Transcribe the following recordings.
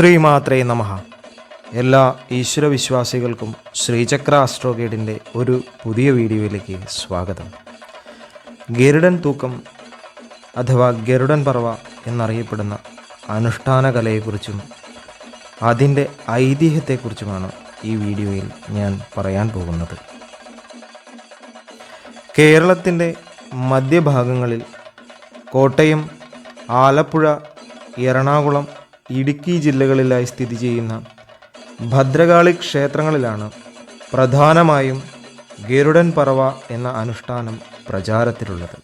ശ്രീമാത്രേ നമ എല്ലാ ഈശ്വര വിശ്വാസികൾക്കും ശ്രീചക്ര ആസ്ട്രോഗേഡിന്റെ ഒരു പുതിയ വീഡിയോയിലേക്ക് സ്വാഗതം. ഗരുഡൻ തൂക്കം അഥവാ ഗരുഡൻ പർവ എന്നറിയപ്പെടുന്ന അനുഷ്ഠാന കലയെക്കുറിച്ചും അതിന്റെ ഐതിഹ്യത്തെക്കുറിച്ചുമാണ് ഈ വീഡിയോയിൽ ഞാൻ പറയാൻ പോകുന്നത്. കേരളത്തിന്റെ മധ്യഭാഗങ്ങളിൽ കോട്ടയം ആലപ്പുഴ എറണാകുളം ഇടുക്കി ജില്ലകളിലായി സ്ഥിതി ചെയ്യുന്ന ഭദ്രകാളി ക്ഷേത്രങ്ങളിലാണ് പ്രധാനമായും ഗരുഡൻ പറവ എന്ന അനുഷ്ഠാനം പ്രചാരത്തിലുള്ളത്.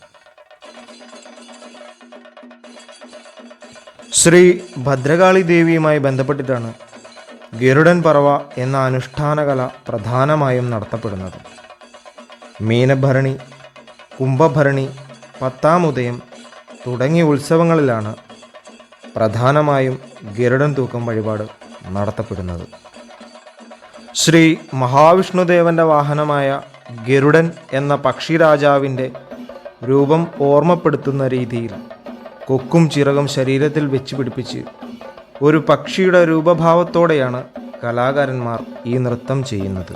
ശ്രീ ഭദ്രകാളി ദേവിയുമായി ബന്ധപ്പെട്ടിട്ടാണ് ഗരുഡൻ പറവ എന്ന അനുഷ്ഠാന കല പ്രധാനമായും നടത്തപ്പെടുന്നത്. മീനഭരണി കുംഭഭരണി പത്താം ഉദയം തുടങ്ങിയ ഉത്സവങ്ങളിലാണ് പ്രധാനമായും ഗരുഡൻ തൂക്കം വഴിപാട് നടത്തപ്പെടുന്നത്. ശ്രീ മഹാവിഷ്ണുദേവന്റെ വാഹനമായ ഗരുഡൻ എന്ന പക്ഷിരാജാവിന്റെ രൂപം ഓർമ്മപ്പെടുത്തുന്ന രീതിയിൽ കൊക്കും ചിറകും ശരീരത്തിൽ വെച്ച് പിടിപ്പിച്ച് ഒരു പക്ഷിയുടെ രൂപഭാവത്തോടെയാണ് കലാകാരന്മാർ ഈ നൃത്തം ചെയ്യുന്നത്.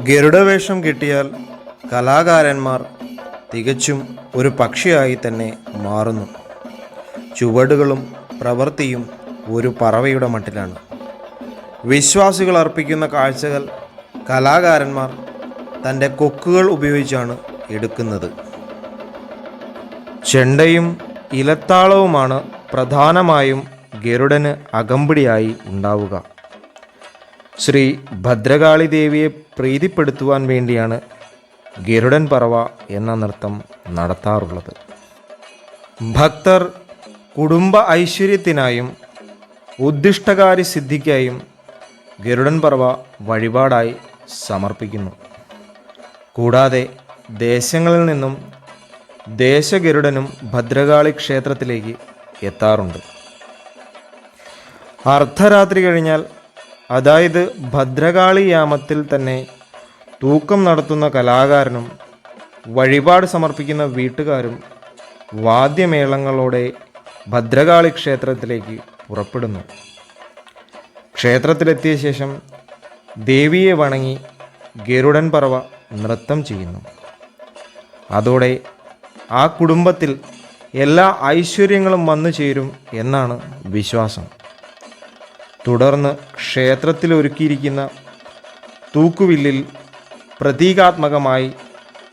ഗരുഡവേഷം കിട്ടിയാൽ കലാകാരന്മാർ തികച്ചും ഒരു പക്ഷിയായി തന്നെ മാറുന്നു. ചുവടുകളും പ്രവൃത്തിയും ഒരു പറവയുടെ മട്ടിലാണ്. വിശ്വാസികൾ അർപ്പിക്കുന്ന കാഴ്ചകൾ കലാകാരന്മാർ തന്റെ കൊക്കുകൾ ഉപയോഗിച്ചാണ് എടുക്കുന്നത്. ചെണ്ടയും ഇലത്താളവുമാണ് പ്രധാനമായും ഗരുഡന് അകമ്പടിയായി ഉണ്ടാവുക. ശ്രീ ഭദ്രകാളി ദേവിയെ പ്രീതിപ്പെടുത്തുവാൻ വേണ്ടിയാണ് ഗരുഡൻ പറവ എന്ന നൃത്തം നടത്താറുള്ളത്. ഭക്തർ കുടുംബ ഐശ്വര്യത്തിനായും ഉദ്ദിഷ്ടകാര്യ സിദ്ധിക്കായും ഗരുഡൻ പർവ വഴിപാടായി സമർപ്പിക്കുന്നു. കൂടാതെ ദേശങ്ങളിൽ നിന്നും ദേശഗരുഡനും ഭദ്രകാളി ക്ഷേത്രത്തിലേക്ക് എത്താറുണ്ട്. അർദ്ധരാത്രി കഴിഞ്ഞാൽ അതായത് ഭദ്രകാളി യാമത്തിൽ തന്നെ തൂക്കം നടത്തുന്ന കലാകാരനും വഴിപാട് സമർപ്പിക്കുന്ന വീട്ടുകാരും വാദ്യമേളങ്ങളോടെ ഭദ്രകാളി ക്ഷേത്രത്തിലേക്ക് പുറപ്പെടുന്നു. ക്ഷേത്രത്തിലെത്തിയ ശേഷം ദേവിയെ വണങ്ങി ഗരുഡൻ പറവ നൃത്തം ചെയ്യുന്നു. അതോടെ ആ കുടുംബത്തിൽ എല്ലാ ഐശ്വര്യങ്ങളും വന്നു ചേരും എന്നാണ് വിശ്വാസം. തുടർന്ന് ക്ഷേത്രത്തിൽ ഒരുക്കിയിരിക്കുന്ന തൂക്കുവില്ലിൽ പ്രതീകാത്മകമായി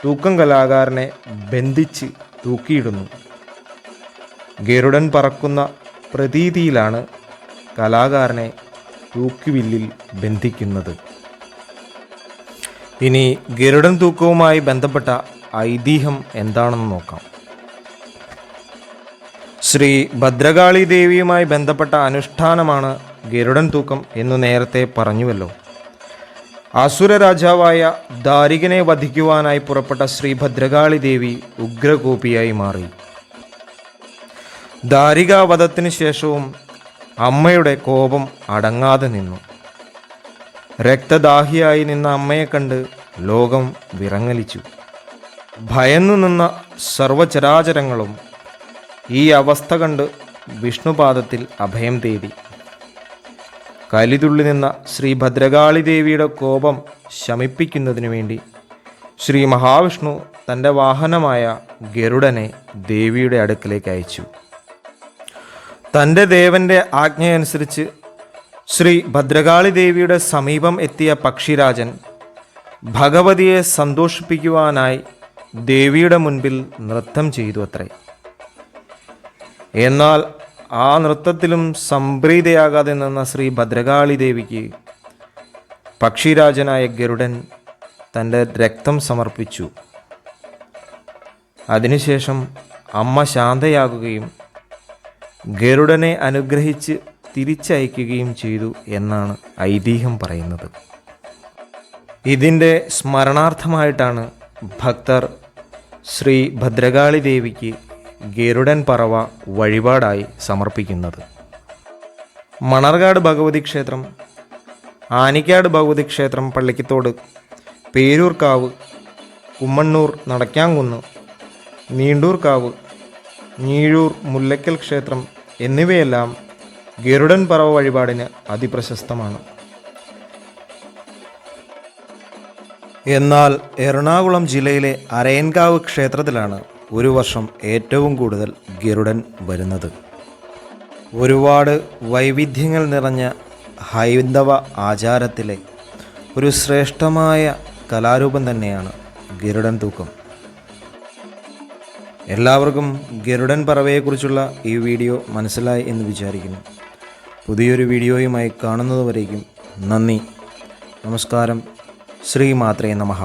തൂക്കം കലാകാരനെ ബന്ധിച്ച് തൂക്കിയിടുന്നു. ഗരുഡൻ പറക്കുന്ന പ്രതീതിയിലാണ് കലാകാരനെ തൂക്കുവില്ലിൽ ബന്ധിക്കുന്നത്. ഇനി ഗരുഡൻ തൂക്കവുമായി ബന്ധപ്പെട്ട ഐതിഹ്യം എന്താണെന്ന് നോക്കാം. ശ്രീ ഭദ്രകാളി ദേവിയുമായി ബന്ധപ്പെട്ട അനുഷ്ഠാനമാണ് ഗരുഡൻ തൂക്കം എന്നു നേരത്തെ പറഞ്ഞുവല്ലോ. അസുര രാജാവായ ദാരികനെ വധിക്കുവാനായി പുറപ്പെട്ട ശ്രീ ഭദ്രകാളി ദേവി ഉഗ്രകോപിയായി മാറി. ദാരികാവധത്തിനു ശേഷവും അമ്മയുടെ കോപം അടങ്ങാതെ നിന്നു. രക്തദാഹിയായി നിന്ന അമ്മയെ കണ്ട് ലോകം വിറങ്ങലിച്ചു. ഭയന്നു നിന്ന സർവചരാചരങ്ങളും ഈ അവസ്ഥ കണ്ട് വിഷ്ണുപാദത്തിൽ അഭയം തേടി. കലിതുള്ളി നിന്ന ശ്രീ ഭദ്രകാളി ദേവിയുടെ കോപം ശമിപ്പിക്കുന്നതിനു വേണ്ടി ശ്രീ മഹാവിഷ്ണു തന്റെ വാഹനമായ ഗരുഡനെ ദേവിയുടെ അടുക്കലേക്ക് അയച്ചു. തന്റെ ദേവന്റെ ആജ്ഞയനുസരിച്ച് ശ്രീ ഭദ്രകാളി ദേവിയുടെ സമീപം എത്തിയ പക്ഷിരാജൻ ഭഗവതിയെ സന്തോഷിപ്പിക്കുവാനായി ദേവിയുടെ മുൻപിൽ നൃത്തം ചെയ്തു അത്രേ എന്നാൽ ആ നൃത്തത്തിലും സംപ്രീതയാകാതെ നിന്ന ശ്രീ ഭദ്രകാളി ദേവിക്ക് പക്ഷിരാജനായ ഗരുഡൻ തന്റെ രക്തം സമർപ്പിച്ചു. അതിനുശേഷം അമ്മ ശാന്തയാകുകയും ഗരുഡനെ അനുഗ്രഹിച്ച് തിരിച്ചയക്കുകയും ചെയ്തു എന്നാണ് ഐതിഹ്യം പറയുന്നത്. ഇതിന്റെ സ്മരണാർത്ഥമായിട്ടാണ് ഭക്തർ ശ്രീ ഭദ്രകാളി ദേവിക്ക് ഗരുഡൻ പറവ വഴിപാടായി സമർപ്പിക്കുന്നത്. മണർകാട് ഭഗവതി ക്ഷേത്രം ആനിക്കാട് ഭഗവതി ക്ഷേത്രം പള്ളിക്കത്തോട് പേരൂർക്കാവ് കുമ്മണ്ണൂർ നടക്കാങ്കുന്ന് നീണ്ടൂർക്കാവ് ഞീഴൂർ മുല്ലയ്ക്കൽ ക്ഷേത്രം എന്നിവയെല്ലാം ഗരുഡൻ പറവ വഴിപാടിന് അതിപ്രശസ്തമാണ്. എന്നാൽ എറണാകുളം ജില്ലയിലെ അരയൻകാവ് ക്ഷേത്രത്തിലാണ് ഒരു വർഷം ഏറ്റവും കൂടുതൽ ഗരുഡൻ വരുന്നത്. ഒരുപാട് വൈവിധ്യങ്ങൾ നിറഞ്ഞ ഹൈന്ദവ ആചാരത്തിലെ ഒരു ശ്രേഷ്ഠമായ കലാരൂപം തന്നെയാണ് ഗരുഡൻ തൂക്കം. എല്ലാവർക്കും ഗരുഡൻ പറവയെക്കുറിച്ചുള്ള ഈ വീഡിയോ മനസ്സിലായി എന്ന് വിചാരിക്കുന്നു. പുതിയൊരു വീഡിയോയുമായി കാണുന്നതുവരേക്കും നന്ദി. നമസ്കാരം. ശ്രീ മാത്രേ നമഃ